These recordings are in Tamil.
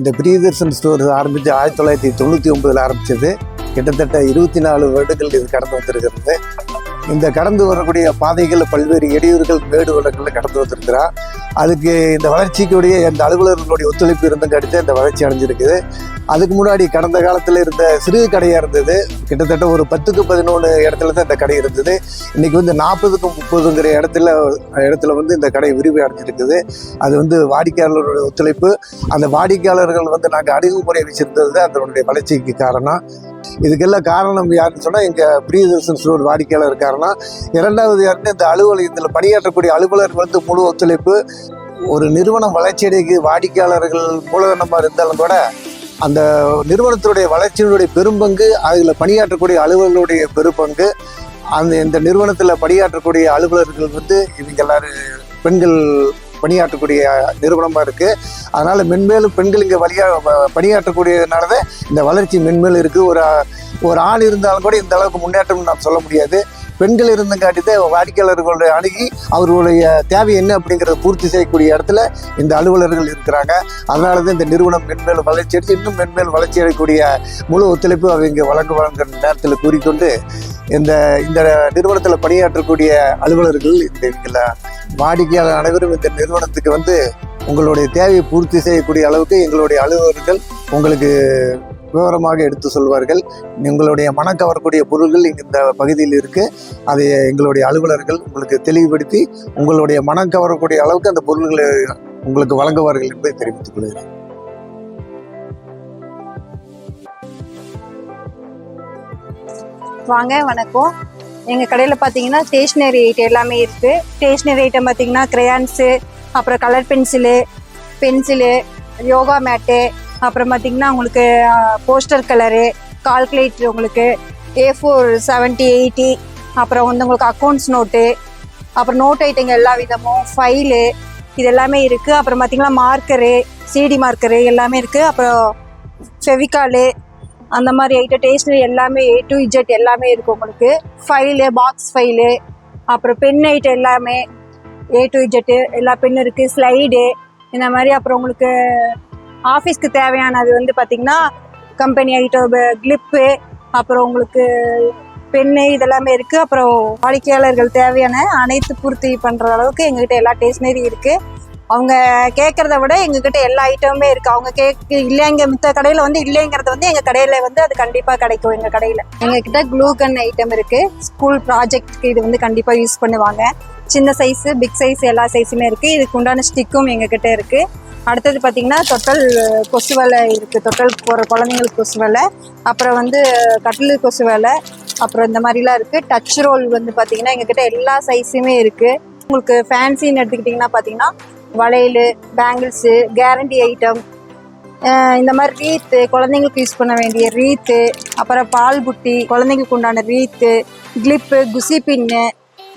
இந்த பிரியதர்ஷன் ஸ்டோர் ஆரம்பித்து ஆயிரத்தி தொள்ளாயிரத்தி தொண்ணூற்றி ஒன்பதில் ஆரம்பித்தது கிட்டத்தட்ட இருபத்தி நாலு வருடங்கள் இது கடந்து வந்திருக்கிறது. இந்த கடந்து வரக்கூடிய பாதைகள் பல்வேறு இடையூறுகள் மேடு வழக்கில் கடந்து வந்திருக்கிறா. அதுக்கு இந்த வளர்ச்சிக்குடைய இந்த அலுவலர்களுடைய ஒத்துழைப்பு இருந்தும் கிடைத்து இந்த வளர்ச்சி அடைஞ்சிருக்குது. அதுக்கு முன்னாடி கடந்த காலத்தில் இருந்த சிறு கடையாக இருந்தது. கிட்டத்தட்ட ஒரு பத்துக்கு பதினொன்று இடத்துல தான் இந்த கடை இருந்தது. இன்னைக்கு வந்து நாற்பதுக்கு முப்பதுங்கிற இடத்துல இடத்துல வந்து இந்த கடை விரிவு அடைஞ்சிருக்குது. அது வந்து வாடிக்கையாளர்களுடைய ஒத்துழைப்பு. அந்த வாடிக்கையாளர்கள் வந்து நாங்கள் அணுகுமுறை வச்சிருந்தது தான் அதனுடைய வளர்ச்சிக்கு காரணம். இதுக்கெல்லாம் காரணம் யாருன்னு சொன்னால் எங்கள் பிரியதர்சன் ஸ்டோர் வாடிக்கையாளர் காரணம் இரண்டாவது யாருன்னு இந்த அலுவலகத்தில் பணியாற்றக்கூடிய அலுவலர் வந்து முழு ஒத்துழைப்பு. ஒரு நிறுவனம் வளர்ச்சியடைக்கு வாடிக்கையாளர்கள் மூலதனமாக இருந்தாலும் கூட அந்த நிறுவனத்தினுடைய வளர்ச்சியினுடைய பெரும்பங்கு அதில் பணியாற்றக்கூடிய அலுவலர்களுடைய பெரும்பங்கு அந்த இந்த நிறுவனத்தில் பணியாற்றக்கூடிய அலுவலர்கள் வந்து இவங்க எல்லாரும் பெண்கள் பணியாற்றக்கூடிய நிறுவனமாக இருக்குது அதனால் மென்மேலும் பெண்கள் இங்கே வழியா பணியாற்றக்கூடியதுனால தான் இந்த வளர்ச்சி மென்மேலும் இருக்குது ஒரு ஒரு ஆள் இருந்தாலும் கூட இந்த அளவுக்கு முன்னேற்றம் நாம் சொல்ல முடியாது. பெண்கள் இருந்தங்காட்டி தான் வாடிக்கையாளர்களுடைய அணுகி அவர்களுடைய தேவை என்ன அப்படிங்கிறத பூர்த்தி செய்யக்கூடிய இடத்துல இந்த அலுவலர்கள் இருக்கிறாங்க. அதனால தான் இந்த நிறுவனம் மென்மேல் வளர்ச்சி அடைச்சு இன்னும் மென்மேல் வளர்ச்சி அடையக்கூடிய முழு ஒத்துழைப்பு அவங்க வழங்க வழங்குற நேரத்தில் கூறிக்கொண்டு இந்த இந்த நிறுவனத்தில் பணியாற்றக்கூடிய அலுவலர்கள் இந்த வாடிக்கையாளர் அனைவரும் இந்த நிறுவனத்துக்கு வந்து உங்களுடைய தேவையை பூர்த்தி செய்யக்கூடிய அளவுக்கு எங்களுடைய அலுவலர்கள் உங்களுக்கு விவரமாக எடுத்து சொல்வார்கள். உங்களுடைய மனம் கவரக்கூடிய பொருள்கள் இந்த பகுதியில் இருக்கு. அதை எங்களுடைய அலுவலர்கள் உங்களுக்கு தெளிவுபடுத்தி உங்களுடைய மனம் கவரக்கூடிய அளவுக்கு அந்த பொருள்களை உங்களுக்கு வழங்குவார்கள் என்பதை தெரிவித்துக் கொள்கிறேன். வாங்க வணக்கம். எங்கள் கடையில் பார்த்தீங்கன்னா ஸ்டேஷ்னரி ஐட்டம் எல்லாமே இருக்குது ஸ்டேஷ்னரி ஐட்டம் பார்த்தீங்கன்னா கிரையான்ஸு அப்புறம் colour pencil pencil yoga mat அப்புறம் பார்த்தீங்கன்னா உங்களுக்கு போஸ்டர் கலரு கால்குலேட்டர் உங்களுக்கு ஏ ஃபோர் செவன்ட்டி எயிட்டி அப்புறம் வந்து உங்களுக்கு அக்கௌண்ட்ஸ் நோட்டு அப்புறம் நோட் ஐட்டங்க எல்லா விதமும் ஃபைலு இது எல்லாமே இருக்குது அப்புறம் பார்த்தீங்கன்னா மார்க்கரு சிடி மார்க்கரு எல்லாமே இருக்குது அப்புறம் ஃபெவிகாலு அந்த மாதிரி ஐட்டம் டேஸ்ட்னரி எல்லாமே ஏ டு இஜெட் எல்லாமே இருக்கும் உங்களுக்கு. ஃபைலு பாக்ஸ் ஃபைலு அப்புறம் பென் ஐட்டம் எல்லாமே ஏ டு இஜெட்டு எல்லா பெண்ணும் இருக்குது ஸ்லைடு இந்த மாதிரி அப்புறம் உங்களுக்கு ஆஃபீஸ்க்கு தேவையானது வந்து பார்த்திங்கன்னா கம்பெனி ஐட்டம் கிளிப்பு அப்புறம் உங்களுக்கு பென்னு இதெல்லாமே இருக்குது அப்புறம் வாடிக்கையாளர்கள் தேவையான அனைத்து பூர்த்தி பண்ணுற அளவுக்கு எங்ககிட்ட எல்லா ஸ்டேஷ்னரி இருக்குது அவங்க கேட்குறத விட எங்ககிட்ட எல்லா ஐட்டமுமே இருக்குது அவங்க கேட்க இல்லைங்க மித்த கடையில் வந்து இல்லைங்கிறது வந்து எங்கள் கடையில் வந்து அது கண்டிப்பாக கிடைக்கும் எங்கள் கடையில். எங்ககிட்ட க்ளூகன் ஐட்டம் இருக்குது ஸ்கூல் ப்ராஜெக்ட்க்கு இது வந்து கண்டிப்பாக யூஸ் பண்ணுவாங்க. சின்ன சைஸு பிக் சைஸ் எல்லா சைஸுமே இருக்குது இதுக்கு உண்டான ஸ்டிக்கும் எங்ககிட்ட இருக்குது அடுத்தது பார்த்தீங்கன்னா தொட்டல் கொசு வலை இருக்குது தொட்டல் போகிற குழந்தைங்களுக்கு கொசு வலை. அப்புறம் வந்து கட்டில் கொசு வலை. அப்புறம் இந்த மாதிரிலாம் இருக்குது டச் ரோல் வந்து பார்த்தீங்கன்னா எங்ககிட்ட எல்லா சைஸுமே இருக்குது உங்களுக்கு ஃபேன்சின்னு எடுத்துக்கிட்டிங்கன்னா பார்த்தீங்கன்னா வளையல் பேங்கிள்ஸு கேரண்டி ஐட்டம் இந்த மாதிரி ரீத்து குழந்தைங்களுக்கு யூஸ் பண்ண வேண்டிய ரீத்து அப்புறம் பால் புட்டி குழந்தைங்களுக்கு உண்டான ரீத்து கிளிப்பு குசி பின்னு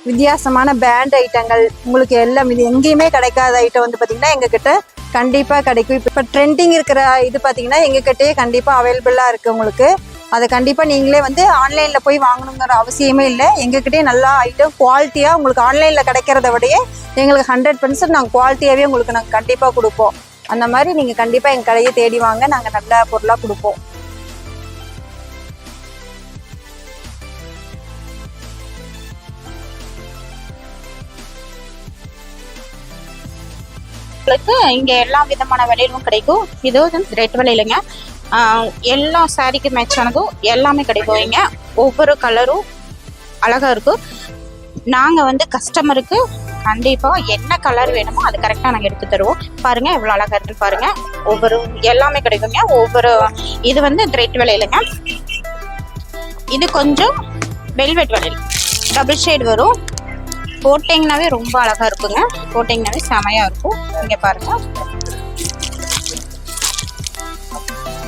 வித்தியாசமான பேண்ட் ஐட்டங்கள் உங்களுக்கு எல்லாம் இது எங்கேயுமே கிடைக்காத ஐட்டம் வந்து பார்த்தீங்கன்னா எங்ககிட்ட கண்டிப்பாக கிடைக்கும். இப்போ இப்போ ட்ரெண்டிங் இருக்கிற இது பார்த்தீங்கன்னா எங்ககிட்டயே கண்டிப்பாக அவைலபிளாக இருக்குது உங்களுக்கு. அதை கண்டிப்பாக நீங்களே வந்து ஆன்லைனில் போய் வாங்கணுங்கிற அவசியமே இல்லை. எங்ககிட்டயே நல்லா ஐட்டம் குவாலிட்டியாக உங்களுக்கு ஆன்லைனில் கிடைக்கிறத விடையே எங்களுக்கு ஹண்ட்ரட் பர்சன்ட் நாங்கள் குவாலிட்டியாகவே உங்களுக்கு நாங்கள் கண்டிப்பாக கொடுப்போம். அந்த மாதிரி நீங்கள் கண்டிப்பாக எங்கள் கடையை தேடி வாங்க. நாங்கள் நல்ல பொருளாக கொடுப்போம். உங்களுக்கு இங்க எல்லா விதமான விலையிலும் கிடைக்கும். இது வந்து ரேட் விலையிலங்க எல்லா சாரிக்கு மேட்ச் ஆனதும் எல்லாமே கிடைக்கும். இங்க ஒவ்வொரு கலரும் அழகா இருக்கும். நாங்க வந்து கஸ்டமருக்கு கண்டிப்பா என்ன கலர் வேணுமோ அது கரெக்டா நாங்க எடுத்து தருவோம். பாருங்க எவ்வளவு அழகா இருக்கு பாருங்க. ஒவ்வொரு எல்லாமே கிடைக்குங்க. ஒவ்வொரு இது வந்து ரேட் விலையிலங்க இது கொஞ்சம் வெல்வெட் விலையில் டபுள் ஷேட் வரும். போட்டிங்கனாவே ரொம்ப அழகாக இருக்குங்க. போட்டிங்கனாவே செமையாக இருக்கும். இங்கே பாருங்கள்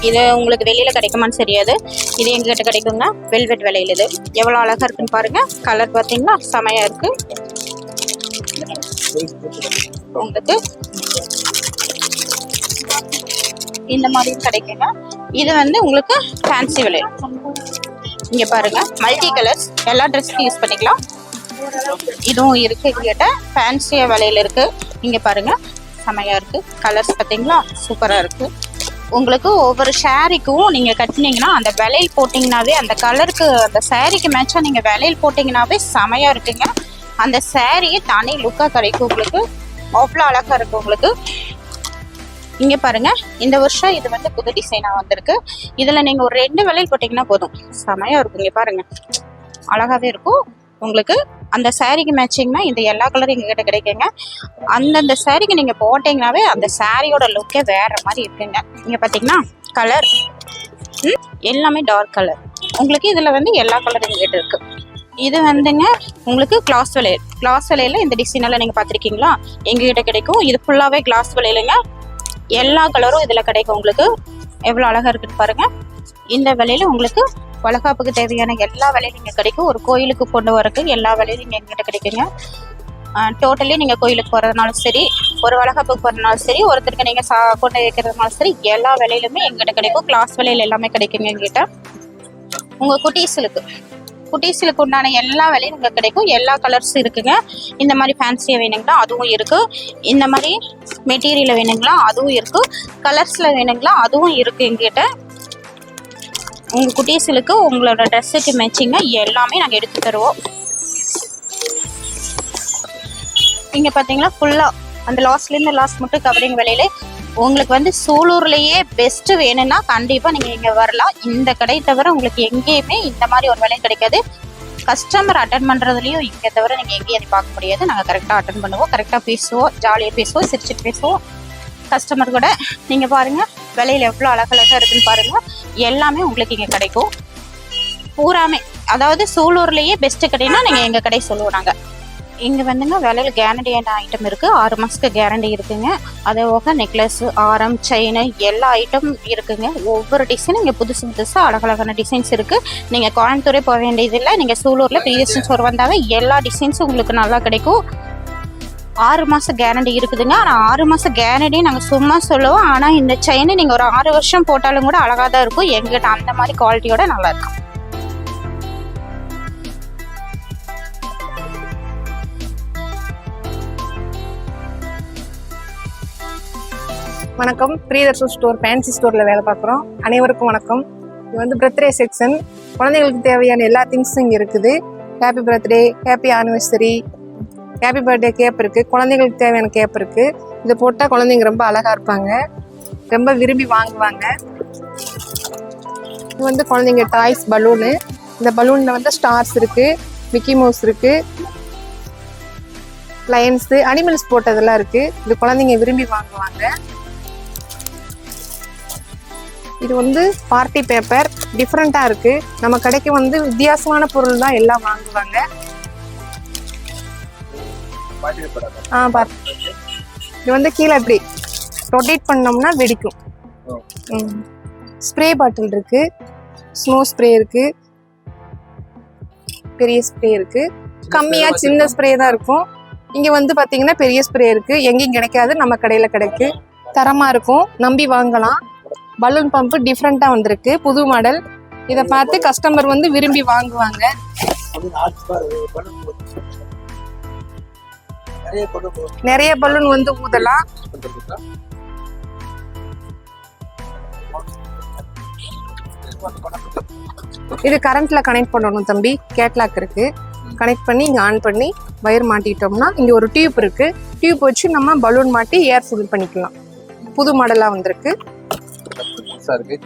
இது உங்களுக்கு வெளியில் கிடைக்குமான்னு தெரியாது. இது எங்ககிட்ட கிடைக்குங்க. வெல்வெட் விலையில் இது. எவ்வளோ அழகாக இருக்குன்னு பாருங்கள் கலர் பார்த்தீங்கன்னா செமையாக இருக்குது உங்களுக்கு இந்த மாதிரியும் கிடைக்குங்க. இது வந்து உங்களுக்கு ஃபேன்சி விலை. இங்கே பாருங்கள் மல்டி கலர்ஸ் எல்லா ட்ரெஸ்க்கும் யூஸ் பண்ணிக்கலாம். இதுவும் இருக்கு. எங்ககிட்ட ஃபேன்சியாக விலையில இருக்கு. நீங்கள் பாருங்க. செமையாக இருக்கு. கலர்ஸ் பார்த்தீங்களா? சூப்பராக இருக்கு. உங்களுக்கு ஒவ்வொரு ஷேரிக்கும் நீங்கள் கட்டினீங்கன்னா அந்த விலையில் போட்டிங்கனாவே அந்த கலருக்கு அந்த சாரீக்கு மேட்சாக நீங்கள் விலையில் போட்டிங்கனாவே செமையாக இருக்குங்க. அந்த சேரீயே தனி லுக்காக கிடைக்கும் உங்களுக்கு. அவ்வளோ அழகாக இருக்கும் உங்களுக்கு. இங்கே பாருங்க. இந்த வருஷம் இது வந்து புது டிசைனாக வந்திருக்கு. இதில் நீங்கள் ஒரு ரெண்டு விலையில் போட்டிங்கன்னா போதும். செமையாக இருக்கும். இங்கே பாருங்க. அழகாகவே இருக்கும். உங்களுக்கு அந்த சாரீக்கு மேட்சிங்னா இந்த எல்லா கலரும் எங்ககிட்ட கிடைக்குங்க. அந்தந்த சாரீக்கு நீங்கள் போட்டிங்கனாவே அந்த சாரியோட லுக்கே வேறு மாதிரி இருக்குங்க. நீங்கள் பார்த்தீங்கன்னா கலர் எல்லாமே டார்க் கலர் உங்களுக்கு இதில் வந்து எல்லா கலரும் எங்ககிட்ட இருக்குது இது வந்துங்க உங்களுக்கு கிளாஸ் வளையல் கிளாஸ் விலையில் இந்த டிசைன் எல்லாம் பார்த்துருக்கீங்களா? எங்ககிட்ட கிடைக்கும். இது ஃபுல்லாகவே கிளாஸ் விலையிலங்க. எல்லா கலரும் இதில் கிடைக்கும் உங்களுக்கு. எவ்வளோ அழகாக இருக்குன்னு பாருங்கள் இந்த விலையில் உங்களுக்கு வளகாப்புக்கு தேவையான எல்லா வேலையும் இங்க கிடைக்கும். ஒரு கோயிலுக்கு கொண்டு வரக்கு எல்லா வேலையும் இங்க எங்கிட்ட கிடைக்குங்க. டோட்டலி நீங்க கோயிலுக்கு போறதுனாலும் சரி ஒரு வளகாப்புக்கு போறதுனாலும் சரி ஒருத்தருக்கு நீங்க சா கொண்டு வைக்கிறதுனாலும் சரி எல்லா வேலையிலுமே எங்கிட்ட கிடைக்கும். கிளாஸ் வேலையில் எல்லாமே கிடைக்குங்க எங்கிட்ட உங்க குட்டீஸுக்கு குட்டீஸுக்கு உண்டான எல்லா வேலையும் இங்கே கிடைக்கும். எல்லா கலர்ஸ் இருக்குங்க. இந்த மாதிரி ஃபேன்சியாக வேணுங்களா அதுவும் இருக்கு. இந்த மாதிரி மெட்டீரியல் வேணுங்களா அதுவும் இருக்கு. கலர்ஸில் வேணுங்களா அதுவும் இருக்கு எங்கிட்ட உங்கள் குட்டீஸுக்கு உங்களோட ட்ரெஸ்ஸுக்கு மேட்சிங்காக எல்லாமே நாங்கள் எடுத்து தருவோம். இங்கே பார்த்தீங்கன்னா ஃபுல்லாக அந்த லாஸ்ட்லேருந்து லாஸ்ட் மட்டும் கவரிங் விலையில உங்களுக்கு வந்து சூலூர்லேயே பெஸ்ட்டு வேணும்னா கண்டிப்பாக நீங்கள் இங்கே வரலாம். இந்த கடை தவிர உங்களுக்கு எங்கேயுமே இந்த மாதிரி ஒரு விலை கிடைக்காது. கஸ்டமர் அட்டன் பண்ணுறதுலையும் இங்கே தவிர நீங்கள் எங்கேயும் அதை பார்க்க முடியாது. நாங்கள் கரெக்டாக அட்டன் பண்ணுவோம். கரெக்டாக பேசுவோம். ஜாலியாக பேசுவோம். சிரிச்சிட்டு பேசுவோம். கஸ்டமர் கூட நீங்கள் பாருங்கள் விலையில் எவ்வளோ அழகழகாக இருக்குன்னு பாருங்கள் எல்லாமே உங்களுக்கு இங்கே கிடைக்கும். பூராமே அதாவது சூலூர்லேயே பெஸ்ட்டு கடைனா நீங்கள் எங்கள் கடை சொல்லுவோம் நாங்கள் இங்கே வந்துங்க விலையில் கேரண்டியான ஐட்டம் இருக்குது ஆறு மாதத்துக்கு கேரண்டி இருக்குங்க. அதே போக நெக்லஸ்ஸு ஆரம் செயின் எல்லா ஐட்டம் இருக்குங்க. ஒவ்வொரு டிசைனும் இங்கே புதுசு புதுசாக அழகழகான டிசைன்ஸ் இருக்குது நீங்கள் கோயம்புத்தூரே போக வேண்டியதில்லை. நீங்கள் சூலூரில் பிஎஸ்டி ஸ்டோர் வந்தாவே எல்லா டிசைன்ஸும் உங்களுக்கு நல்லா கிடைக்கும். ஆறு மாதம் கேரண்டி இருக்குதுங்க. ஆனால் ஆறு மாதம் கேரண்டி நாங்கள் சும்மா சொல்லுவோம் ஆனால் இந்த செயின் நீங்கள் ஒரு ஆறு வருஷம் போட்டாலும் கூட அழகாக தான் இருக்கும். எங்கிட்ட அந்த மாதிரி குவாலிட்டியோட நல்லா இருக்கும். வணக்கம். பிரியதர்ஷன் ஸ்டோர் ஃபேன்சி ஸ்டோரில் வேலை பார்க்குறோம். அனைவருக்கும் வணக்கம். இது வந்து பர்த்டே செக்ஷன் குழந்தைங்களுக்கு தேவையான எல்லா திங்ஸும் இங்கே இருக்குது. Happy birthday happy anniversary happy birthday cap இருக்குது குழந்தைங்களுக்கு தேவையான கேப் இருக்குது இதை போட்டால் குழந்தைங்க ரொம்ப அழகாக இருப்பாங்க. ரொம்ப விரும்பி வாங்குவாங்க. இது வந்து குழந்தைங்க டாய்ஸ் பலூனு. இந்த பலூனில் வந்து ஸ்டார்ஸ் இருக்குது மிக்கி மவுஸ் இருக்குது லயன்ஸு அனிமல்ஸ் போட்டதெல்லாம் இருக்குது இது குழந்தைங்க விரும்பி வாங்குவாங்க. இது வந்து பார்ட்டி பேப்பர் டிஃப்ரெண்ட்டாக இருக்கு. நம்ம கடைக்கு வந்து வித்தியாசமான பொருள் தான் எல்லாம் வாங்குவாங்க. ஆ பார். இது வந்து கீழே இப்படி ரொட்டேட் பண்ணோம்னா வெடிக்கும். ஸ்ப்ரே பாட்டில் இருக்கு. ஸ்னோ ஸ்ப்ரே இருக்கு. பெரிய ஸ்ப்ரே இருக்கு. கம்மியா சின்ன ஸ்ப்ரே தான் இருக்கும். இங்க வந்து பாத்தீங்கன்னா பெரிய ஸ்ப்ரே இருக்கு. எங்கேயும் கிடைக்காது. நம்ம கடையில கிடைக்கு. தரமா இருக்கும். நம்பி வாங்கலாம். பலூன் பம்ப் டிஃப்ரெண்டா வந்திருக்கு. புது மாடல் இதை பார்த்து கஸ்டமர் வந்து விரும்பி வாங்குவாங்க. நிறைய பலூன் வந்து ஊதலாம். இது கரண்ட்ல கனெக்ட் பண்ணணும் தம்பி. கேட்லாக் இருக்கு. கனெக்ட் பண்ணி இங்க ஆன் பண்ணி வயர் மாட்டிட்டோம்னா இங்க ஒரு டியூப் இருக்கு. டியூப் வச்சு நம்ம பலூன் மாட்டி ஏர் ஃபில் பண்ணிக்கலாம். புது மாடலா வந்திருக்கு.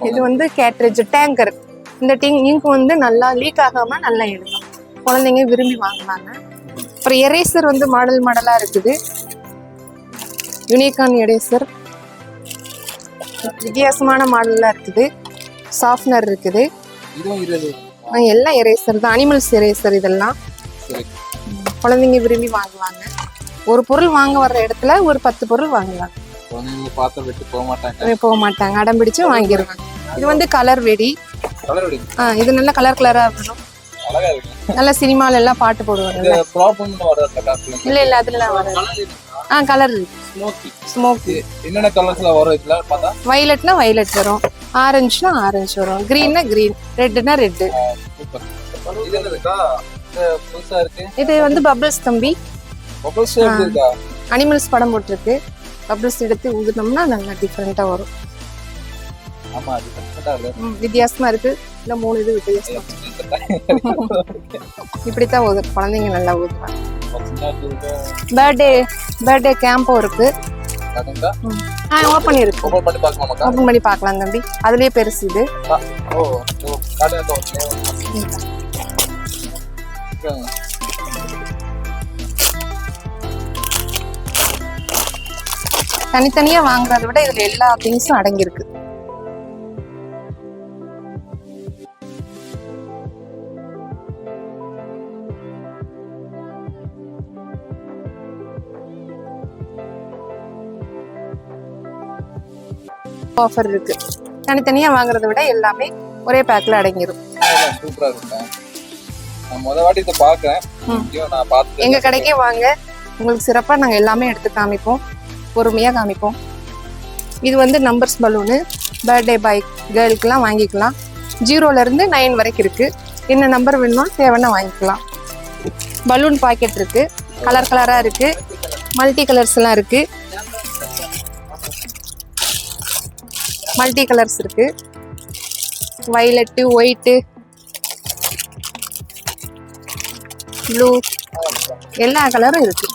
இது வந்து கேட்ரேஜ் டேங்கர் இந்த டிங் இங்க் வந்து நல்லா லீக் ஆகாம நல்லா எழுதும். குழந்தைங்க விரும்பி வாங்குவாங்க. அப்புறம் எரேசர் வந்து மாடல் மாடலா இருக்குது. யூனிகான் எரேசர் வித்தியாசமான மாடல்லாம் இருக்குது. சாஃப்ட்னர் இருக்குது. எல்லாம் எரேசர் தான். அனிமல்ஸ் எரேசர் இதெல்லாம். குழந்தைங்க விரும்பி வாங்குவாங்க. ஒரு பொருள் வாங்க வர்ற இடத்துல ஒரு பத்து பொருள் விட்டு போக மாட்டாங்க. அடம் பிடிச்சு வாங்கிடுவாங்க இது வந்து கலர் வெடி. இது நல்ல கலர் கலரா வரும் அழகா இருக்கு. நல்ல சினிமால எல்லாம் பாட்டு போடுவாங்கல்ல இந்த ப்ராப்ளம் இல்ல இல்ல அதுல வராது. ஆ கலர் ஸ்மோக்கி ஸ்மோக் என்னென்ன கலர்ஸ்ல வரும் இதுல? பார்த்தா? வயலட்னா வயலட் வரும். ஆரஞ்சுனா ஆரஞ்சு வரும். கிரீன்னா கிரீன் ரெட்னா சூப்பர் இது வந்து பபிள்ஸ் தம்பி. பபிள்ஸ் அனிமல்ஸ் படம் போட்டிருக்கு. பபிள்ஸ் எடுத்து ஊதுனோம்னா நல்லா டிஃப்ரெண்டா வரும். வித்தியாசமா இருக்கு. இந்த மூணு இது வித்தியாசம் இப்படித்தான் ஓது குழந்தைங்க நல்லா ஓதுவாங்க பர்த்டே பர்த்டே கேம்பும் இருக்கு. ஆ ஓப்பன் இருக்கு. ஓபன் பண்ணி பார்க்கலாமாக்கா ஓப்பன் பண்ணி பார்க்கலாம் தம்பி. அதுலயே பெருசு இது. ஓ தனித்தனியா வாங்குறத விட இதுல எல்லா திங்ஸும் அடங்கியிருக்கு. ஆஃபர் இருக்கு. தனித்தனியா வாங்குறத விட எல்லாமே ஒரே பேக்ல அடங்கிரும். சூப்பரா இருக்கும் நான் முத வாட்டி இதை. இங்கேயும் நான் பார்த்து எங்க கடைக்கே வாங்க. உங்களுக்கு சிறப்பா நாங்க எல்லாமே எடுத்து காமிப்போம். பொறுமையா காமிப்போம். இது வந்து நம்பர்ஸ் பலூனு பர்த்டே பாய் கேர்ளுக்குலாம் வாங்கிக்கலாம். ஜீரோல இருந்து நைன் வரைக்கும் இருக்கு. என்ன நம்பர் வேணுமோ தேவைன்னா வாங்கிக்கலாம். பலூன் பாக்கெட் இருக்கு. கலர் கலரா இருக்கு. மல்டி கலர்ஸ் எல்லாம் மல்டி கலர்ஸ் இருக்கு. வைலட்டு ஒயிட்டு ப்ளூ எல்லா கலரும் இருக்கு.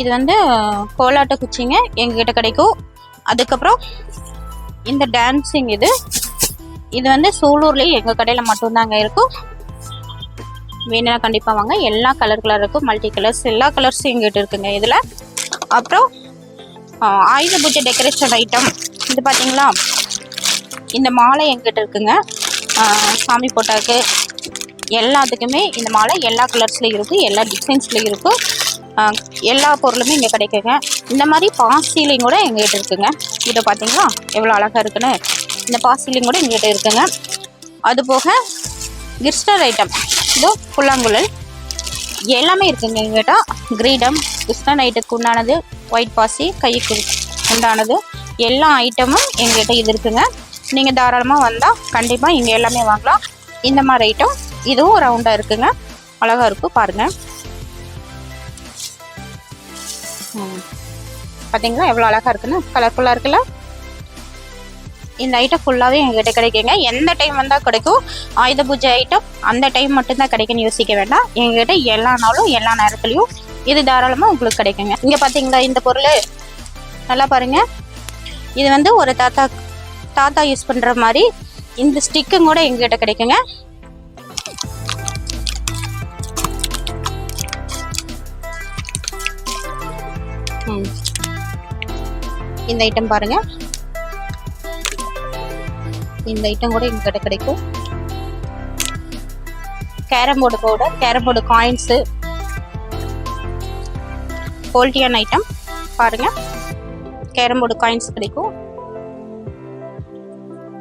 இது வந்து கோலாட்ட குச்சிங்க. எங்ககிட்ட கிடைக்கும். அதுக்கப்புறம் இந்த டான்ஸிங் இது இது வந்து சூலூர்லேயே எங்கள் கடையில் மட்டும்தாங்க இருக்கும். வேணும்னா கண்டிப்பாக வாங்க. எல்லா கலர் கலர் இருக்கும். மல்டி கலர்ஸ் எல்லா கலர்ஸும் எங்கிட்ட இருக்குங்க இதில். அப்புறம் ஆயுத பூஜை டெக்கரேஷன் ஐட்டம் இது பார்த்தீங்களா இந்த மாலை எங்கிட்ட இருக்குங்க? சாமி போட்டாக்கு. எல்லாத்துக்குமே இந்த மாலை எல்லா கலர்ஸ்லையும் இருக்குது எல்லா டிசைன்ஸ்லையும் இருக்கும். எல்லா பொருளுமே இங்கே கிடைக்குங்க. இந்த மாதிரி பாசிலையும் கூட எங்ககிட்ட இருக்குங்க. இதை பார்த்தீங்களா எவ்வளோ அழகாக இருக்குன்னு. இந்த பாசிலையும் கூட எங்ககிட்ட இருக்குங்க. அது போக கிறிஸ்டர் ஐட்டம் இதோ புல்லாங்குழல். எல்லாமே இருக்குங்க எங்கிட்ட கிரீடம் கிருஷ்ணன் ஐட்டத்துக்கு உண்டானது ஒயிட் பாசி கைக்கு உண்டானது எல்லா ஐட்டமும் எங்ககிட்ட இது இருக்குங்க. நீங்கள் தாராளமாக வந்தால் கண்டிப்பாக இங்கே எல்லாமே வாங்கலாம். இந்த மாதிரி ஐட்டம் இதுவும் ரவுண்டாக இருக்குங்க. அழகாக இருக்கும் பாருங்கள் ம். பார்த்தீங்களா எவ்வளோ அழகாக இருக்குன்னு? கலர்ஃபுல்லாக இருக்குல்ல? இந்த ஐட்டம் ஃபுல்லாகவே எங்ககிட்ட கிடைக்குங்க. எந்த டைம் வந்தால் கிடைக்கும். ஆயுத பூஜை ஐட்டம் அந்த டைம் மட்டும்தான் கிடைக்குன்னு யோசிக்க வேண்டாம். எங்ககிட்ட எல்லா நாளும் எல்லா நேரத்துலையும் இது தாராளமாக உங்களுக்கு கிடைக்குங்க. இங்கே பார்த்தீங்களா இந்த பொருள். நல்லா பாருங்கள் இது வந்து ஒரு தாத்தா தாத்தா யூஸ் பண்ணுற மாதிரி இந்த ஸ்டிக்கும் கூட எங்ககிட்ட கிடைக்குங்க. ம். இந்த ஐட்டம் பாருங்க. இந்த ஐட்டம் கூட எங்ககிட்ட கிடைக்கும். Carrom board powder carrom board coins குவாலிட்டியான ஐட்டம் பாருங்க. கேரம் போர்டு காயின்ஸ் கிடைக்கும்.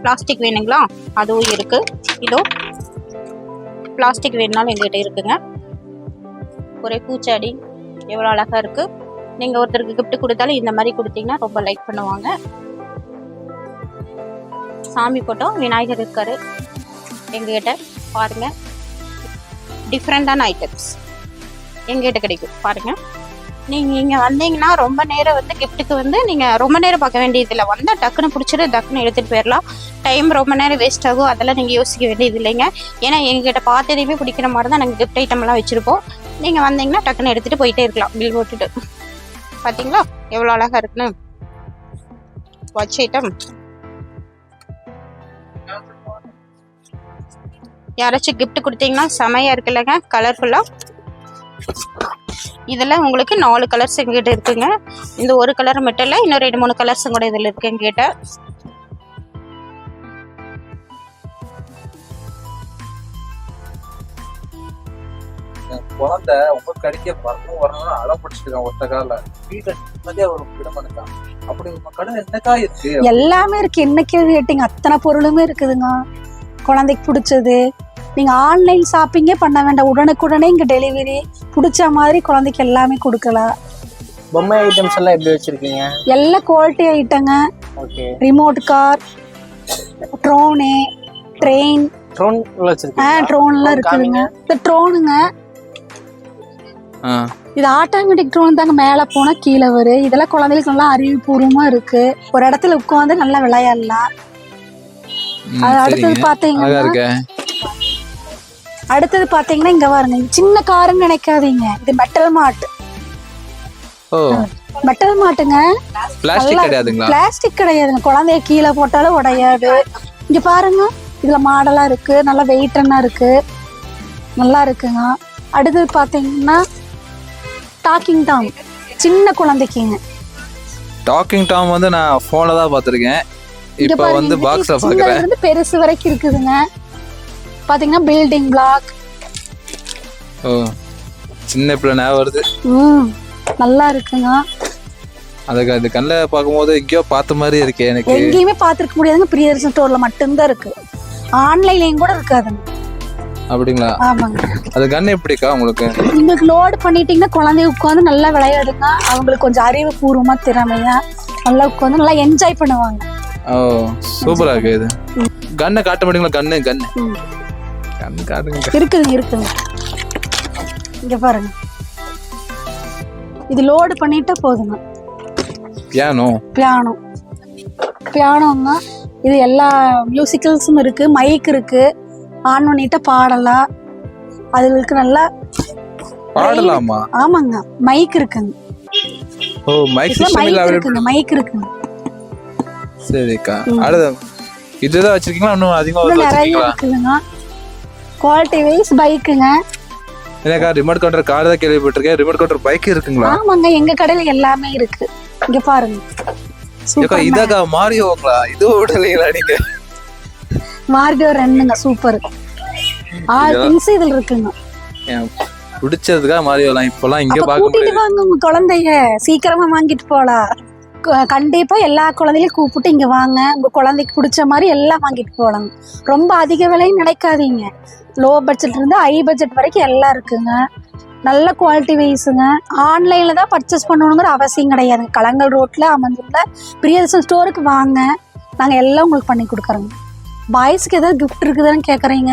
பிளாஸ்டிக் வேணுங்களா? அதுவும் இருக்கு. இதோ பிளாஸ்டிக் வேணுனாலும் எங்ககிட்ட இருக்குங்க. ஒரே பூச்சாடி எவ்வளோ அழகா இருக்கு. நீங்க ஒருத்தருக்கு கிஃப்ட் கொடுத்தாலும் இந்த மாதிரி கொடுத்தீங்கன்னா ரொம்ப லைக் பண்ணுவாங்க. சாமி போட்டோ விநாயகர் இருக்காரு. எங்ககிட்ட பாருங்க. டிஃப்ரெண்டான ஐட்டம்ஸ் எங்ககிட்ட கிடைக்கும். பாருங்க. நீங்க இங்க வந்தீங்கன்னா ரொம்ப நேரம் வந்து கிஃப்ட்டுக்கு வந்து நீங்க ரொம்ப நேரம் பார்க்க வேண்டியதில்லை. வந்தால் டக்குன்னு பிடிச்சிட்டு டக்குன்னு எடுத்துட்டு போயிடலாம் டைம் ரொம்ப நேரம் வேஸ்ட் ஆகும். அதெல்லாம் நீங்க யோசிக்க வேண்டியது இல்லைங்க. ஏன்னா எங்ககிட்ட பார்த்ததையுமே பிடிக்கிற மாதிரி தான் நாங்கள் கிஃப்ட் ஐட்டம் எல்லாம் வச்சிருப்போம். நீங்க வந்தீங்கன்னா டக்குன்னு எடுத்துட்டு போயிட்டே இருக்கலாம். பில் போட்டுட்டு. பாத்தீங்களா? எவ்வளோ அழகா இருக்குன்னு. வாட்ச் ஐட்டம் யாராச்சும் கிஃப்ட் கொடுத்தீங்கன்னா செமையா இருக்குல்லங்க கலர்ஃபுல்லா இதுல உங்களுக்கு நாலு கலர்ஸ் எங்கிட்ட இருக்குங்க. இந்த ஒரு கலர் மட்டும் இல்லை இன்னும் ரெண்டு மூணு கலர்ஸும் கூட இதுல இருக்கு குழந்தை உங்க கடிக்க வரணும் வரணும் அடம் பிடிச்சிட்டு இருக்கான் ஒத்த கால வீட்டை நிம்மதியா ஒரு விட மாட்டேங்கான் அப்படி உங்க கடை என்னக்கா இருக்கு? எல்லாமே இருக்கு. என்னைக்கு கேட்டீங்க? அத்தனை பொருளுமே இருக்குதுங்க. குழந்தைக்கு பிடிச்சது. நீங்க ஆன்லைன் ஷாப்பிங்கே பண்ண வேண்டாம். உடனுக்குடனே இங்க டெலிவரி. பிடிச்ச மாதிரி குழந்தைக்கு எல்லாமே கொடுக்கலாம் பொம்மை ஐட்டம்ஸ் எல்லாம் எப்படி வச்சிருக்கீங்க? எல்லா quality ஐட்டங்க okay remote car drone train drone ஆ ட்ரோன்லாம் இருக்குதுங்க. இந்த ட்ரோனுங்க இது ஆட்டோமேட்டிக் ட்ரோன் தாங்க. மேலே போனால் கீழே வரும் இதெல்லாம் குழந்தைகளுக்கு நல்லா அறிவுபூர்வமாக இருக்கு. ஒரு இடத்துல உட்காந்து நல்லா விளையாடலாம். அது அடுத்தது பார்த்தீங்கன்னா அடுத்தது பார்த்தீங்கன்னா இங்கே பாருங்க. இது சின்ன காருன்னு நினைக்காதீங்க. இது மெட்டல் மாட்டு மெட்டல் மாட்டுங்க பிளாஸ்டிக் கிடையாதுங்களா? பிளாஸ்டிக் கிடையாதுங்க குழந்தைய கீழே போட்டாலும் உடையாது. இங்க பாருங்க. இதுல மாடலா இருக்கு. நல்லா வெயிட்டனா இருக்கு. நல்லா இருக்குங்க. அடுத்தது பாத்தீங்கன்னா டாக்கிங் டாம் சின்ன குழந்தைக்குங்க. டாக்கிங் டாம் வந்து நான் போன்ல தான் பார்த்திருக்கேன். இப்போ வந்து பாக்ஸ்ல பாக்குறேன் இருந்து பெருசு வரைக்கும் இருக்குதுங்க. பாத்தீங்கன்னா பில்டிங் பிளாக் ஓ சின்ன பிள்ளை ஞாபகம் வருது. ம் நல்லா இருக்குங்க. அதுக்கு அது கண்ணில் பார்க்கும்போது எங்கேயோ பார்த்த மாதிரி இருக்கே எனக்கு. எங்கேயுமே பார்த்திருக்க முடியாதுங்க. பிரியதர்ஷன் ஸ்டோர்ல மட்டும்தான் இருக்கு. ஆன்லைன்லயும் கூட இருக்காதுங்க. அப்படிங்களா? அது கன் எப்படிக்கா உங்களுக்கு? உங்களுக்கு லோடு பண்ணிட்டீங்கன்னா குழந்தைய உட்காந்து நல்லா விளையாடுங்க. அவங்களுக்கு கொஞ்சம் அறிவுபூர்வமா திறமையா நல்லா உட்காந்து நல்லா என்ஜாய் பண்ணுவாங்க. ஓ சூப்பரா இருக்கு இது. கன்னை காட்ட மாட்டீங்களா கன்னு கன்னு. கன் காட்டுங்க. இருக்குதுங்க இருக்குதுங்க இங்க பாருங்க. இது லோடு பண்ணிட்டா போதுங்க. பியானோ பியானோ பியானோங்க இது எல்லா மியூசிக்கல்ஸும் இருக்கு மைக் இருக்கு. ஆன் பண்ணிட்டா பாடலாம். அதுகளுக்கு நல்லா பாடலாமா? ஆமாங்க. மைக் இருக்குங்க. ஓ மைக் சிஸ்டம் இருக்குங்க மைக் இருக்குங்க. சரிக்கா. அடுத்து இதுதான் வச்சிருக்கீங்களா? இன்னும் அதிகமா நிறைய இருக்குதுங்க. குவாலிட்டி வைஸ் பைக்குங்க எனக்கா ரிமோட் கண்ட்ரோல் கார் தான் கேள்விப்பட்டிருக்கேன். ரிமோட் கண்ட்ரோல் பைக் இருக்குங்களா? ஆமாங்க. எங்க கடையில எல்லாமே இருக்கு. இங்க பாருங்க. இதாக்கா மாறியோங்களா இது விடலைங்களா நீங்க. மார்டியோ ரெண்டுங்க சூப்பர் ஆறு திங்ஸ் இதுல இருக்குங்க. பிடிச்சதுக்காக மாறியோலாம் இப்பெல்லாம் இங்க பார்க்க கூட்டிட்டு வாங்க உங்க குழந்தைய. சீக்கிரமா வாங்கிட்டு போலாம். கண்டிப்பா எல்லா குழந்தையும் கூப்பிட்டு இங்க வாங்க. உங்க குழந்தைக்கு பிடிச்ச மாதிரி எல்லாம் வாங்கிட்டு போலாங்க ரொம்ப அதிக விலையும் நினைக்காதீங்க. லோ பட்ஜெட் இருந்து ஹை பட்ஜெட் வரைக்கும் எல்லாம் இருக்குங்க. நல்ல குவாலிட்டி வைஸுங்க ஆன்லைன்ல தான் பர்ச்சேஸ் பண்ணணுங்கிற அவசியம் கிடையாதுங்க. கலங்கல் ரோட்ல அமர்ந்துள்ள பிரியதர்ஷன் ஸ்டோருக்கு வாங்க. நாங்க எல்லாம் உங்களுக்கு பண்ணி கொடுக்குறோங்க. பாய்ஸ்க்கு ஏதாவது கிஃப்ட் இருக்குதான்னு கேக்குறீங்க?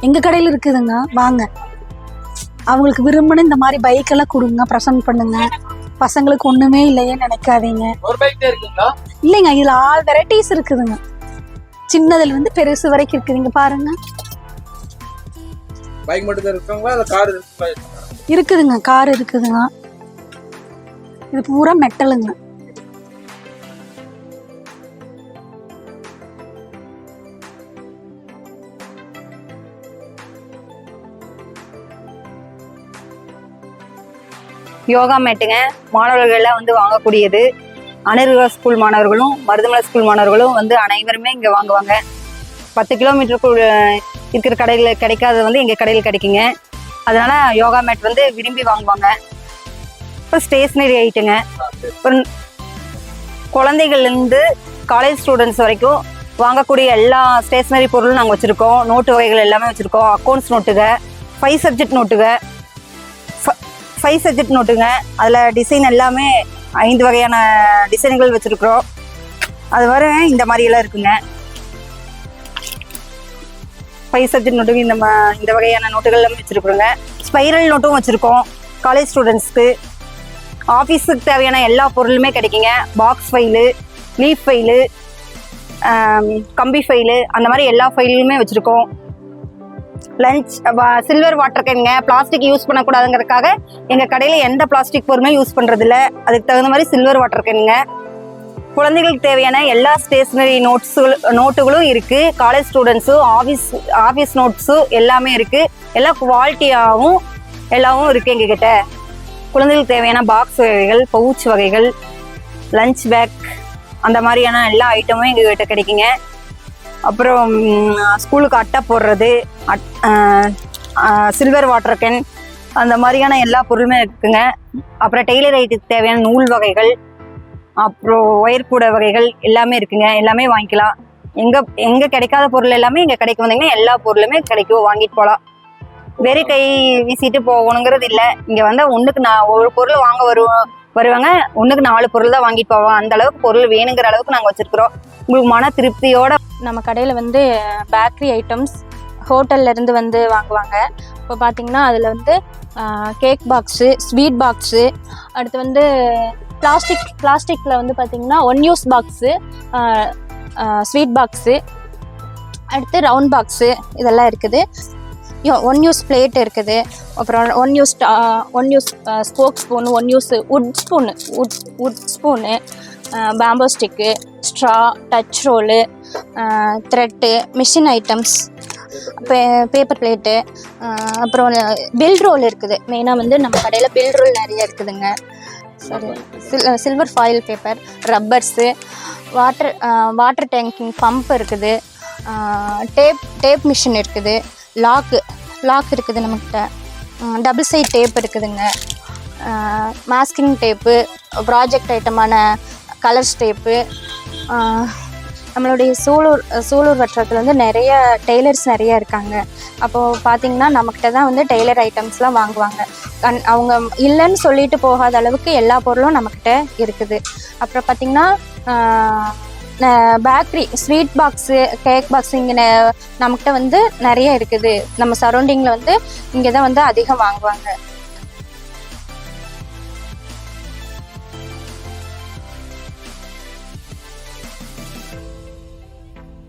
எங்க கடையில இருக்குதுங்க. வாங்க. அவங்களுக்கு விரும்பின இந்த மாதிரி பைக் எல்லாம் கொடுங்க ப்ரெசென்ட் பண்ணுங்க. பசங்களுக்கு ஒண்ணுமே இல்லையே நினைக்காதீங்க. ஒரு பைக் இருக்குங்களா? இல்லைங்க இதுல ஆல் வெரைட்டிஸ் இருக்குதுங்க. சின்னதுல இருந்து பெருசு வரைக்கும் இருக்குதுங்க பாருங்க. பைக் மட்டும் இருக்குதுங்க கார் இருக்குதுங்க. இது பூரா மெட்டலுங்க யோகா மேட்டுங்க. மாணவர்கள்லாம் வந்து வாங்கக்கூடியது. அனர்கா ஸ்கூல் மாணவர்களும் மருதமலை ஸ்கூல் மாணவர்களும் வந்து அனைவருமே இங்கே வாங்குவாங்க. பத்து கிலோமீட்டருக்குள் இருக்கிற கடையில் கிடைக்காதது வந்து எங்கள் கடையில் கிடைக்குங்க. அதனால யோகா மேட் வந்து விரும்பி வாங்குவாங்க. இப்போ ஸ்டேஷ்னரி ஐட்டுங்க. அப்புறம் குழந்தைகள்லேருந்து காலேஜ் ஸ்டூடெண்ட்ஸ் வரைக்கும் வாங்கக்கூடிய எல்லா ஸ்டேஷ்னரி பொருளும் நாங்கள் வச்சுருக்கோம். நோட்டு வகைகள் எல்லாமே வச்சுருக்கோம். அக்கௌண்ட்ஸ் நோட்டுக ஃபைவ் சப்ஜெக்ட் நோட்டுக ஃபைவ் சப்ஜெக்ட் நோட்டுங்க. அதில் டிசைன் எல்லாமே ஐந்து வகையான டிசைன்கள் வச்சுருக்குறோம். அது வர இந்த மாதிரியெல்லாம் இருக்குங்க. ஃபைவ் சப்ஜெக்ட் நோட்டுங்க இந்த மா இந்த வகையான நோட்டுகள் எல்லாமே வச்சுருக்குறோங்க. ஸ்பைரல் நோட்டும் வச்சுருக்கோம். காலேஜ் ஸ்டூடெண்ட்ஸ்க்கு ஆஃபீஸுக்கு தேவையான எல்லா பொருளுமே கிடைக்குங்க. பாக்ஸ் ஃபைலு லீஃப் ஃபைலு கம்பி ஃபைலு அந்த மாதிரி எல்லா ஃபைலுமே வச்சுருக்கோம். லஞ்ச் சில்வர் வாட்டர் கேனுங்க பிளாஸ்டிக் யூஸ் பண்ணக்கூடாதுங்கிறதுக்காக எங்கள் கடையில் எந்த பிளாஸ்டிக் பொருளுமே யூஸ் பண்ணுறதில்ல அதுக்கு தகுந்த மாதிரி சில்வர் வாட்டர் கேனுங்க குழந்தைகளுக்கு தேவையான எல்லா ஸ்டேஷ்னரி நோட்ஸுகள் நோட்டுகளும் இருக்குது காலேஜ் ஸ்டூடெண்ட்ஸும் ஆஃபீஸ் ஆஃபீஸ் நோட்ஸும் எல்லாமே இருக்குது எல்லாம் குவாலிட்டியாகவும் எல்லாமும் இருக்குது எங்ககிட்ட. குழந்தைகளுக்கு தேவையான பாக்ஸ் வகைகள் பவுச் வகைகள் லஞ்ச் பேக் அந்த மாதிரியான எல்லா ஐட்டமும் எங்ககிட்ட கிடைக்குங்க. அப்புறம் ஸ்கூலுக்கு அட்டை போடுறது சில்வர் வாட்டர் கேன் அந்த மாதிரியான எல்லா பொருளுமே இருக்குங்க. அப்புறம் டெய்லர் ஐட்டுக்கு தேவையான நூல் வகைகள் அப்புறம் ஒயர் கூட வகைகள் எல்லாமே இருக்குங்க. எல்லாமே வாங்கிக்கலாம். எங்க எங்க கிடைக்காத பொருள் எல்லாமே இங்கே கிடைக்க வந்தீங்கன்னா எல்லா பொருளுமே கிடைக்கும். வாங்கிட்டு போகலாம் வெறும் கை வீசிட்டு போகணுங்கிறது இல்லை. இங்க வந்தா ஒண்ணுக்கு நான் ஒரு பொருள் வாங்க வருவோம். வருவாங்க. ஒன்றுக்கு நாலு பொருள் தான் வாங்கிட்டு போவோம் அந்த அளவுக்கு பொருள் வேணுங்கிற அளவுக்கு நாங்கள் வச்சிருக்கிறோம். உங்களுக்கு மன திருப்தியோட நம்ம கடையில் வந்து பேக்கரி ஐட்டம்ஸ் ஹோட்டல்ல இருந்து வந்து வாங்குவாங்க. இப்போ பார்த்தீங்கன்னா அதில் வந்து கேக் பாக்ஸு ஸ்வீட் பாக்ஸு அடுத்து வந்து பிளாஸ்டிக் பிளாஸ்டிக்கில் வந்து பார்த்தீங்கன்னா one use box sweet box அடுத்து ரவுண்ட் பாக்ஸு இதெல்லாம் இருக்குது. ஒன் யூஸ் பிளேட் இருக்குது. அப்புறம் one use one use spork spoon one use wood spoon wood wood spoon bamboo stick straw touch roll thread machine items பே பேப்பர் பிளேட்டு அப்புறம் பில் ரோல் இருக்குது. மெயினாக வந்து நம்ம கடையில் பில் ரோல் நிறைய இருக்குதுங்க. சரி சில் silver foil paper rubbers water water tanking pump இருக்குது. டேப் டேப் மிஷின் இருக்குது. லாக்கு லாக் இருக்குது நம்மக்கிட்ட டபுள் சைட் டேப் இருக்குதுங்க. மாஸ்கிங் டேப்பு ப்ராஜெக்ட் ஐட்டமான கலர்ஸ் டேப்பு நம்மளுடைய சூலூர் சூலூர் வட்டத்தில் வந்து நிறைய டெய்லர்ஸ் நிறைய இருக்காங்க. அப்போது பார்த்திங்கன்னா நம்மக்கிட்ட தான் வந்து டெய்லர் ஐட்டம்ஸ்லாம் வாங்குவாங்க. கண் அவங்க இல்லைன்னு சொல்லிட்டு போகாத அளவுக்கு எல்லா பொருளும் நம்மக்கிட்ட இருக்குது. அப்புறம் பார்த்திங்கன்னா bakery sweet box cake box இங்கே நம்மக்கிட்ட வந்து நிறைய இருக்குது. நம்ம சரௌண்டிங்கில் வந்து இங்கே தான் வந்து அதிகம் வாங்குவாங்க.